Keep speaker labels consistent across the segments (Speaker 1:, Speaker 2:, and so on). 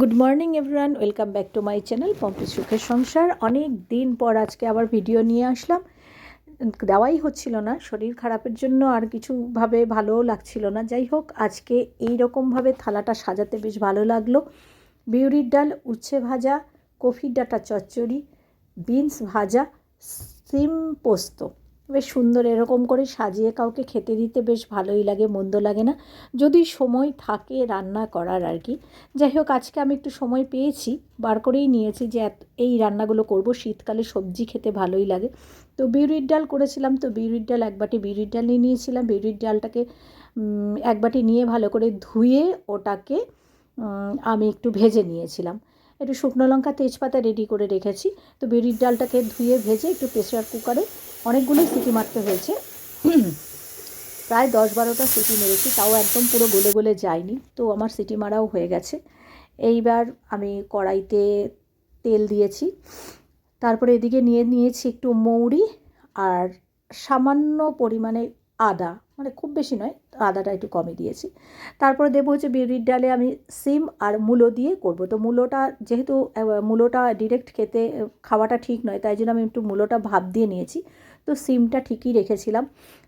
Speaker 1: Good morning everyone welcome back to my channel Pompi সুখের সংসার অনেক দিন পর আজকে আবার ভিডিও নিয়ে আসলাম। দেওয়াই হচ্ছিল না, শরীর খারাপের জন্য আর কিছুভাবে ভালোও লাগছিল না। যাই হোক, আজকে এই রকমভাবে থালাটা সাজাতে বেশ ভালো লাগল। বিউরির ডাল, উচ্ছে ভাজা, কফির ডাটা চচ্চড়ি, বিনস ভাজা, সিম পোস্ত। বেশ সুন্দর, এরকম করে সাজিয়ে কাউকে খেতে দিতে বেশ ভালোই লাগে, মন্দ লাগে না। যদি সময় থাকে রান্না করার আর কি। যাই হোক, আজকে আমি একটু সময় পেয়েছি, বার করেই নিয়েছি যে এই রান্নাগুলো করব, শীতকালে সবজি খেতে ভালোই লাগে। তো বিউরির ডাল করেছিলাম, তো বিউরির ডাল এক বাটি বিউরির ডাল নিয়ে নিয়েছিলাম। বিউরির ডালটাকে এক বাটি নিয়ে ভালো করে ধুয়ে ওটাকে আমি একটু ভেজে নিয়েছিলাম। একটু শুকনো লঙ্কা, তেজপাতা রেডি করে রেখেছি। তো বিউরির ডালটাকে ধুয়ে ভেজে একটু প্রেশার কুকারে অনেকগুলোই সিটি মারতে হয়েছে। প্রায় দশ বারোটা সিটি মেরেছি, তাও একদম পুরো গলে গলে যায়নি। তো আমার সিটি মারাও হয়ে গেছে। এইবার আমি কড়াইতে তেল দিয়েছি। তারপরে এদিকে নিয়ে নিয়েছি একটু মৌরি আর সামান্য পরিমাণে আদা। মানে খুব বেশি নয়, আদাটা একটু কমই দিয়েছি। তারপরে দেবো হচ্ছে বিউরির ডালে আমি সিম আর মূলো দিয়ে করব। তো মূলোটা যেহেতু মূলোটা ডিরেক্ট খেতে খাওয়াটা ঠিক নয়, তাই জন্য আমি একটু মূলোটা ভাব দিয়ে নিয়েছি। তো সিমটা ঠিকই রেখেছিলাম।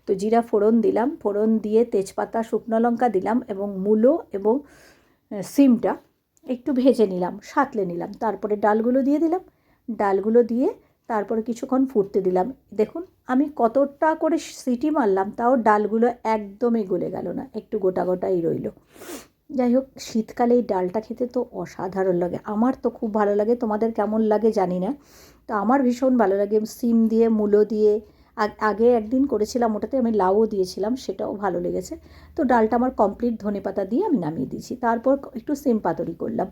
Speaker 1: তো জিরা ফোড়ন দিলাম, ফোড়ন দিয়ে তেজপাতা, শুকনো লঙ্কা দিলাম এবং মূলো এবং সিমটা একটু ভেজে নিলাম, সাঁতলে নিলাম। তারপরে ডালগুলো দিয়ে দিলাম, ডালগুলো দিয়ে তারপরে কিছুক্ষণ ফুটতে দিলাম। দেখুন, আমি কতটা করে সিটি মারলাম, তাও ডালগুলো একদমই গলে গেল না, একটু গোটা গোটাই রইল। যাই হোক, শীতকালে এই ডালটা খেতে তো অসাধারণ লাগে। আমার তো খুব ভালো লাগে। তোমাদের কেমন লাগে জানি না। তো আমার ভীষণ ভালো লাগে। সিম দিয়ে, মূলো দিয়ে, আগে একদিন করেছিলাম ওটাতে আমি লাউও দিয়েছিলাম, সেটাও ভালো লেগেছে। তো ডালটা আমার কমপ্লিট ধনে পাতা দিয়ে আমি নামিয়ে দিয়েছি। তারপর একটু সিম পাতরি করলাম।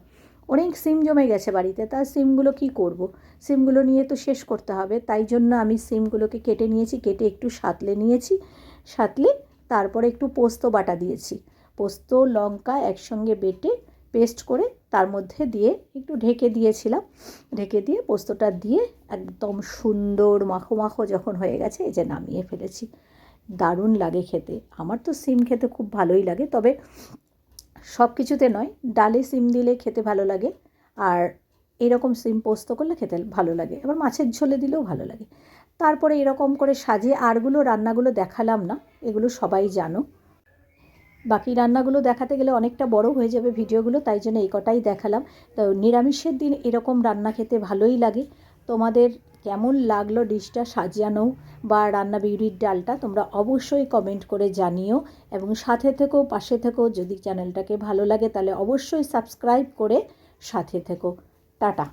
Speaker 1: অনেক সিম জমে গেছে বাড়িতে। তা সিমগুলো কি করব। সিমগুলো নিয়ে তো শেষ করতে হবে। তাই জন্য আমি সিমগুলোকে কেটে নিয়েছি। কেটে একটু সাতলে নিয়েছি। সাতলে তারপরে একটু পোস্ত বাটা দিয়েছি। পোস্ত, লঙ্কা একসঙ্গে বেটে পেস্ট করে তার মধ্যে দিয়ে একটু ঢেকে দিয়েছিলাম। ঢেকে দিয়ে পোস্তটা দিয়ে একদম সুন্দর মাখো মাখো যখন হয়ে গেছে, এই যে নামিয়ে ফেলেছি। দারুণ লাগে খেতে। আমার তো সিম খেতে খুব ভালোই লাগে, তবে সব কিছুতে নয়, ডালে সিম দিলে খেতে ভালো লাগে আর এরকম সিম পোস্ত করলে খেতে ভালো লাগে। এবার মাছের ঝোলে দিলেও ভালো লাগে। তারপরে এরকম করে সাজিয়ে আরগুলো, রান্নাগুলো দেখালাম না, এগুলো সবাই জানো। বাকি রান্নাগুলো দেখাতে গেলে অনেকটা বড় হয়ে যাবে ভিডিওগুলো, তাই জন্য এই কটাই দেখালাম। তো নিরামিষের দিন এরকম রান্না খেতে ভালোই লাগে। তোমাদের কেমন লাগল ডিশটা সাজানো বা রান্না বিউরির ডালটা তোমরা অবশ্যই কমেন্ট করে জানিও। এবং সাথে থেকো, পাশে থেকো, যদি চ্যানেলটাকে ভালো লাগে তাহলে অবশ্যই সাবস্ক্রাইব করে সাথে থেকো। টাটা।